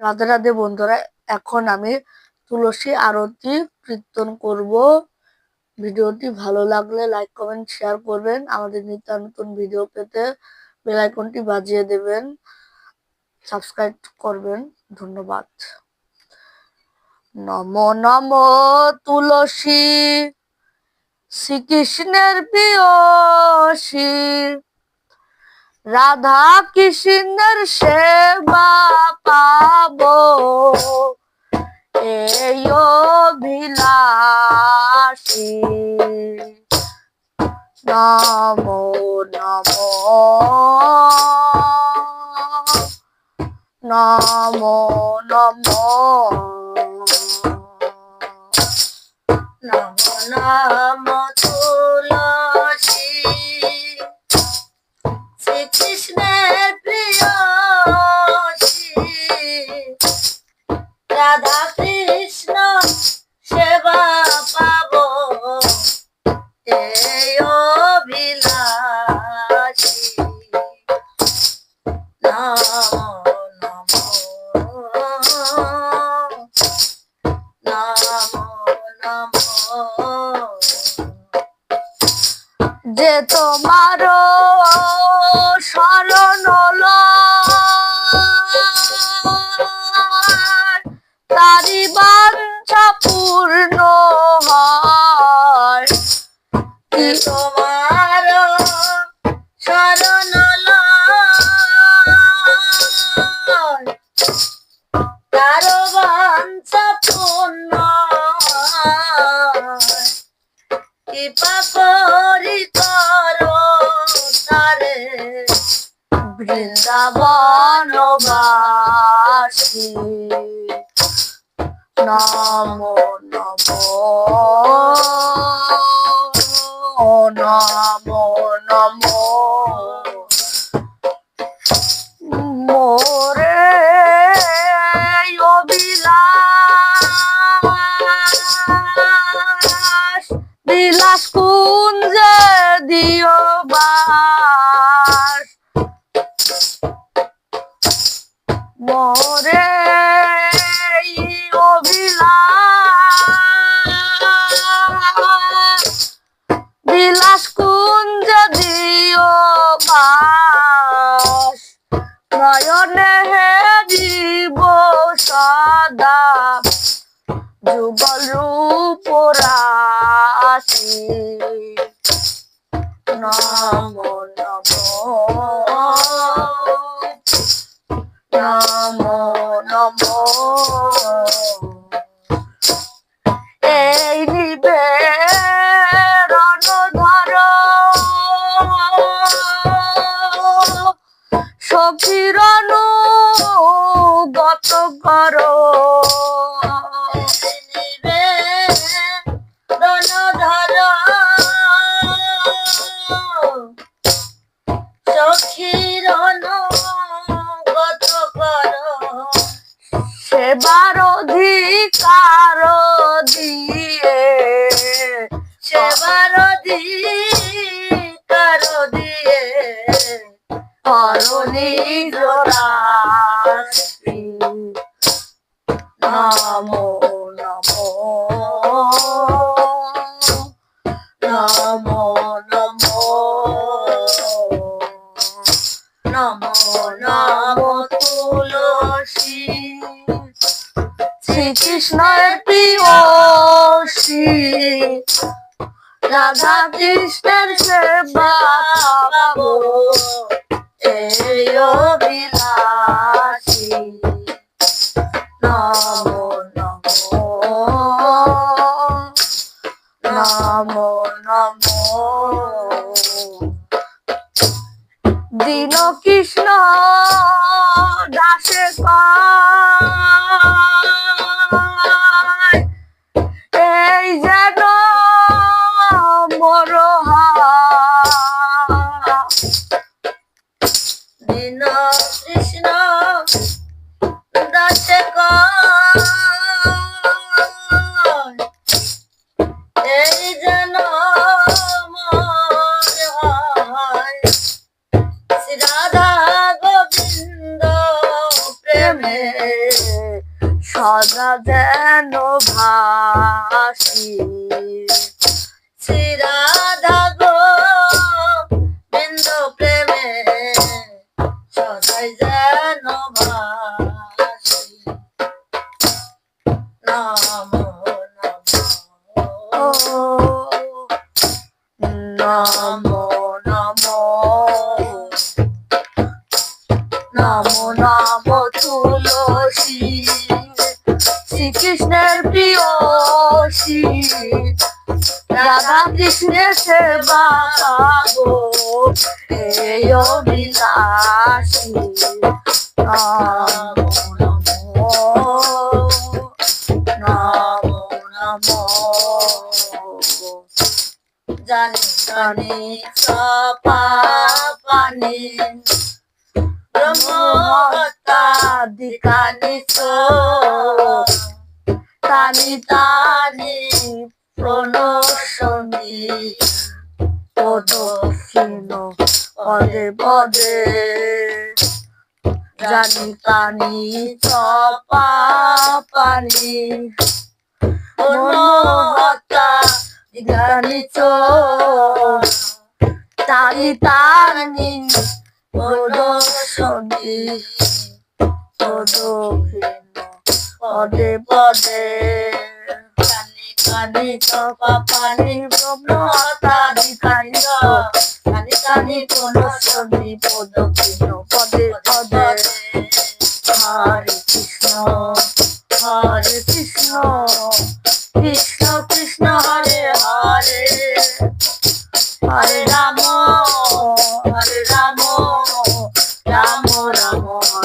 রাধে রাধে বন্ধুরা, এখন আমি তুলসী আরতি কীর্তন করব। ভিডিওটি ভালো লাগলে লাইক কমেন্ট শেয়ার করবেন। আমাদের নিত্য নতুন ভিডিও পেতে বেল আইকনটি বাজিয়ে দেবেন। সাবস্ক্রাইব করবেন। ধন্যবাদ। নম নম তুলসী, শ্রীকৃষ্ণের প্রিয়সী রাধা কৃষ্ণের সেবা পাব অভিলাষী। নম নম। নম নম। নম নম। তোমার শরণ তারি বাঞ্ছা পূর্ণ হয়। তোমার শরণ তার বাঞ্ছা পূর্ণ কৃপা বৃন্দাবনবাসী নম নম। নম নম। মোরে অবিলাস বিলাস কুঞ্জে দিও বাস মোরে বিলাস কুঞ্জ দিও বাস। নয়নে হে জীব সদা। যুগল রূপ রাশি। নম নম। নম নম এই নিবে রণধর সখিরনু গত করো সেবার অধিকার দিয়ে, সেবার অধিকার দিয়ে, অরণি জোড়াশি। নম নম নম নম নম নম তুলসী শ্রীকৃষ্ণের প্রিয়সী রাধা কৃষ্ণের সেবা পাবো এই অভিলাষী নম নম নম নম। দীন কৃষ্ণ দাসে কয়, কৃষ্ণ দাসে এই যেন রাধা গোবিন্দ প্রেমে সদা যেন ভাসি। শ্রী রাধা গোবিন্দ সদাই যেন নম নম নম নম নম তুলসী শ্রীকৃষ্ণের প্রিয়সী রাধা কৃষ্ণের সেবা পাবো এই নম জানি জানি সপা পানি ব্রহ্মহত্যাধিকানি তানি তানি প্রণশনি পদক্ষিণ পদে পদে। জানি তানি চপা পানি, মনোহতা দিগানি চো তানি তানি প্রদর্শনী পদক্ষিণ পদে পদে। কানে কানে সপা পানি ব্রহ্মহতা দিগানি কানে কানে কোন প্রদর্শনী পদক্ষিণ পদে পদে। হরে কৃষ্ণ হরে কৃষ্ণ কৃষ্ণ কৃষ্ণ, হরে হরে। হরে রাম হরে রাম রাম রাম।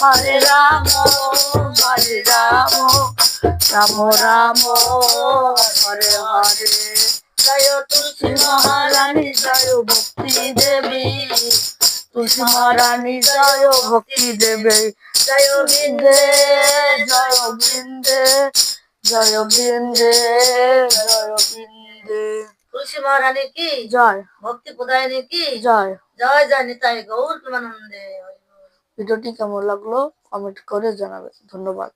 হরে রাম হরে রাম রাম রাম হরে হরে। জয় তুলসী মহারানী জয় ভক্তি দেবী। তুলসী মহারানী জয় ভক্তি দেবী। জয় বৃন্দে জয় বৃন্দে জয় বৃন্দে জয় বৃন্দে তুলসী মহারানী কি? জয়। ভক্তি প্রদায়নী কি? জয়। জয় জয় নিতাই গৌর প্রেমানন্দে। ভিডিওটি কেমন লাগল কমেন্ট করে জানাবে। ধন্যবাদ।